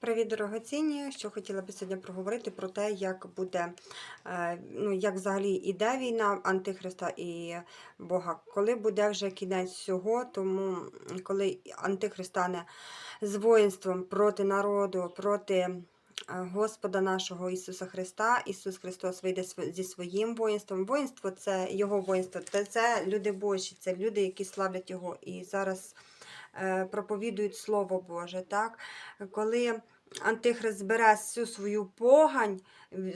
Привіт, дорогоцінні! Що хотіла би сьогодні проговорити про те, як буде, е, ну, як взагалі іде війна Антихриста і Бога, коли буде вже кінець всього, тому коли Антихрист стане з воїнством проти народу, проти е, Господа нашого Ісуса Христа, Ісус Христос вийде зі своїм воїнством. Воїнство це Його воїнство, це, люди Божі, це люди, які славлять Його. І зараз проповідують Слово Боже. Так? Коли Антихрист збере всю свою погань,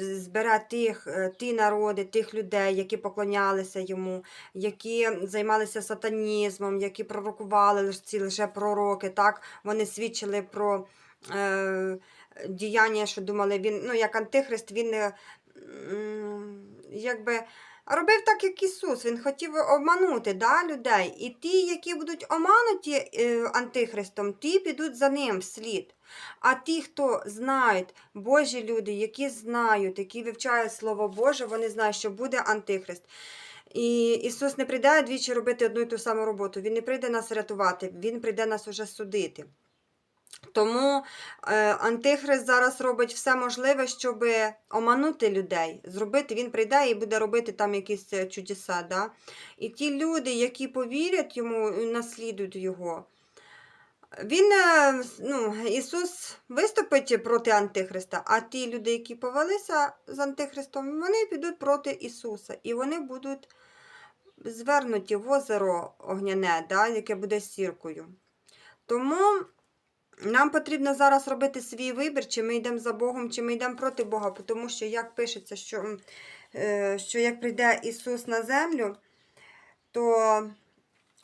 збере тих, е, ті народи, тих людей, які поклонялися йому, які займалися сатанізмом, які пророкували ці лише пророки, так? вони свідчили про е, діяння, що думали, він, ну, як Антихрист, він е, якби. Робив так, як Ісус, Він хотів обманути да, людей. І ті, які будуть омануті е, Антихристом, ті підуть за ним вслід. А ті, хто знають, Божі люди, які знають, які вивчають Слово Боже, вони знають, що буде Антихрист. І Ісус не прийде двічі робити одну і ту саму роботу. Він не прийде нас рятувати, Він прийде нас уже судити. Тому е, Антихрист зараз робить все можливе, щоб оманути людей. Зробити, він прийде і буде робити там якісь е, чудеса. Да? І ті люди, які повірять йому, наслідують його. Він, е, ну, Ісус виступить проти Антихриста, а ті люди, які повелися з Антихристом, вони підуть проти Ісуса. І вони будуть звернуті в озеро огняне, да, яке буде сіркою. Тому нам потрібно зараз робити свій вибір, чи ми йдемо за Богом, чи ми йдемо проти Бога. Тому що, як пишеться, що, е, що як прийде Ісус на землю, то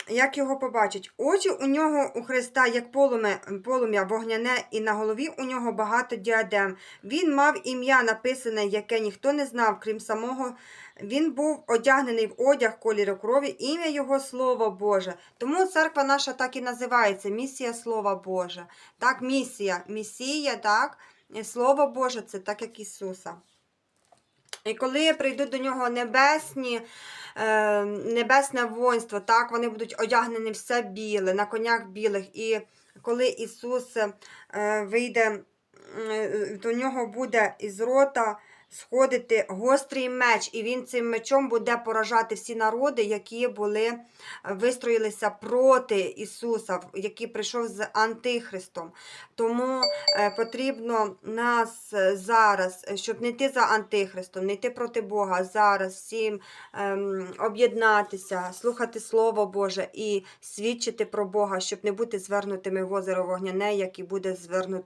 як його побачить? Очі у нього у Христа, як полум'я, полум'я вогняне, і на голові у нього багато діадем. Він мав ім'я написане, яке ніхто не знав, крім самого. Він був одягнений в одяг кольору крові, ім'я його Слово Боже. Тому церква наша так і називається місія Слова Боже. Так, місія, місія, так, Слово Боже це так, як Ісуса. І коли прийдуть до нього небесні, е, небесне воїнство, так, вони будуть одягнені все біле, на конях білих. І коли Ісус е, вийде, е, до нього буде із рота сходити гострий меч, і він цим мечом буде поражати всі народи, які були, е, вистроїлися проти Ісуса, який прийшов з Антихристом. Тому е, потрібно нас е, зараз, щоб не йти за Антихристом, не йти проти Бога, зараз всім ем, об'єднатися, слухати Слово Боже і свідчити про Бога, щоб не бути звернутими в озеро вогняне, як і буде звернуто